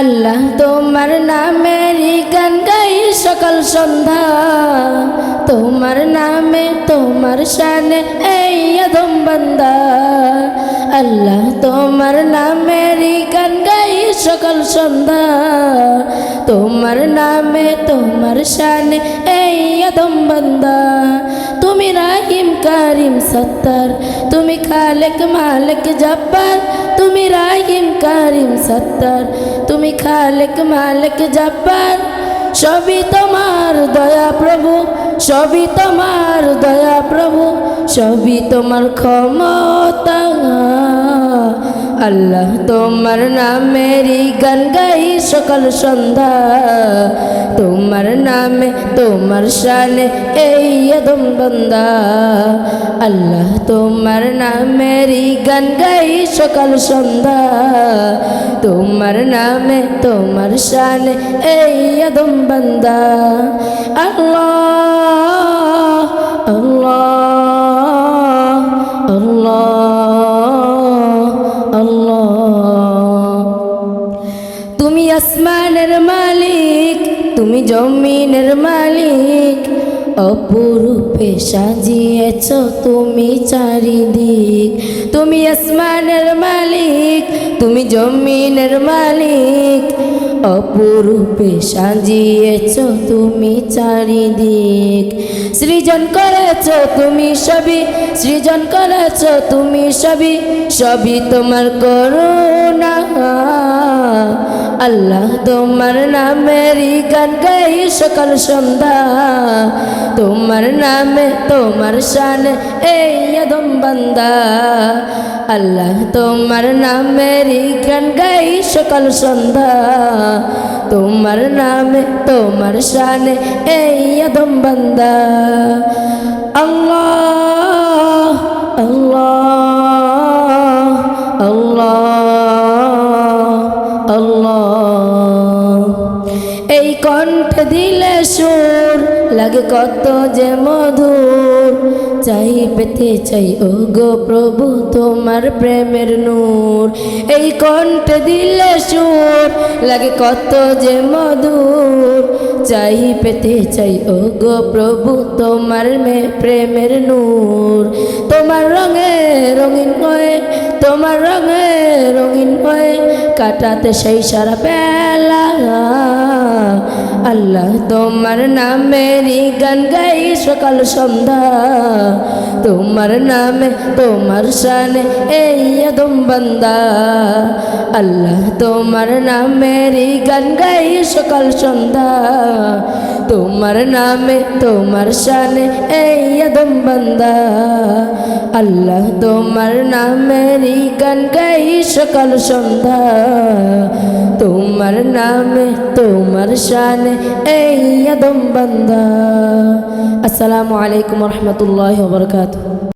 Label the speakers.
Speaker 1: আল্লাহ তোমার নামে গান গাই সকাল সন্ধ্যা। তোমার নামে তোমার শানে এই আদম বান্দা। আল্লাহ তোমার নামেরই গান গাই সকাল সন্ধ্যা। তোমার নামে তোমার শানে এই আদম বান্দা। তুমি রাহিম, কারিম, সত্তার। তুমি খালেক, মালিক, জব্বার। তুমি রাহিম, কারিম, সত্তার। তুমি খালেক, মালিক, জব্বার। সবই তোমার দয়া প্রভু, সবই তোমার দয়া প্রভু। সবই তোমার ক্ষমতা। আল্লাহ তোমার নামেরই গান গাই সকাল সন্ধ্যা। তোমার নামে, তোমার শানে এই আদম বন্দা। আল্লাহ তোমার নামেরই গান গাই সকাল সন্ধ্যা। তোমার নামে, তোমার শানে এই আদম বন্দা। আল্লাহ আল্লাহ আল্লাহ। তুমি আসমানের মালিক, তুমি জমিনের মালিক, অপরূপে সাজিয়েছ তুমি চারিদিক। তুমি আসমানের মালিক, তুমি জমিনের মালিক অপরূপে সাজিয়েছ তুমি চারিদিক। সৃজন করেছ তুমি সবই, সৃজন করেছ তুমি সবই সবই তোমার করুণা। আল্লাহ তোমার নামেরই গান গাই সকাল সন্ধ্যা। তোমার নামে, তোমার শান এই আদম বান্দা। আল্লাহ তোমার নামেরই গান গাই সকাল সন্ধ্যা। তোমার নামে, তোমার শান এই আদম বান্দা। আল্লাহ আল্লাহ। এই কণ্ঠ দিলে সুর, লাগে কত যে মধুর। চাই পেতে চাই ও গো প্রভু, তোমার প্রেমের নূর। এই কণ্ঠ দিলে সুর, লাগে কত যে মধুর। চাই, পেতে চাই ও গো প্রভু, তোমার মে, প্রেমের নূর। তোমার রঙে রঙিন হয়ে, তোমার রঙে রঙিন হয়ে কাটাতে সেই সারা বেলা। আল্লাহ তোমার নামেরই গান গাই সকাল সন্ধ্যা। তোমার নামে, তোমার শানে এই আদম বান্দা। আল্লাহ তোমার নামেরই গান গাই সকাল সন্ধ্যা। তোমার নামে, তোমার শানে, এই আদম বান্দা। আল্লাহ তোমার নামেরই গান গাই সকাল সন্ধ্যা। তোমার নামে, তোমার শানে, এই আদম বান্দা। আসসালামু আলাইকুম রহমতুল্লাহ বরকাত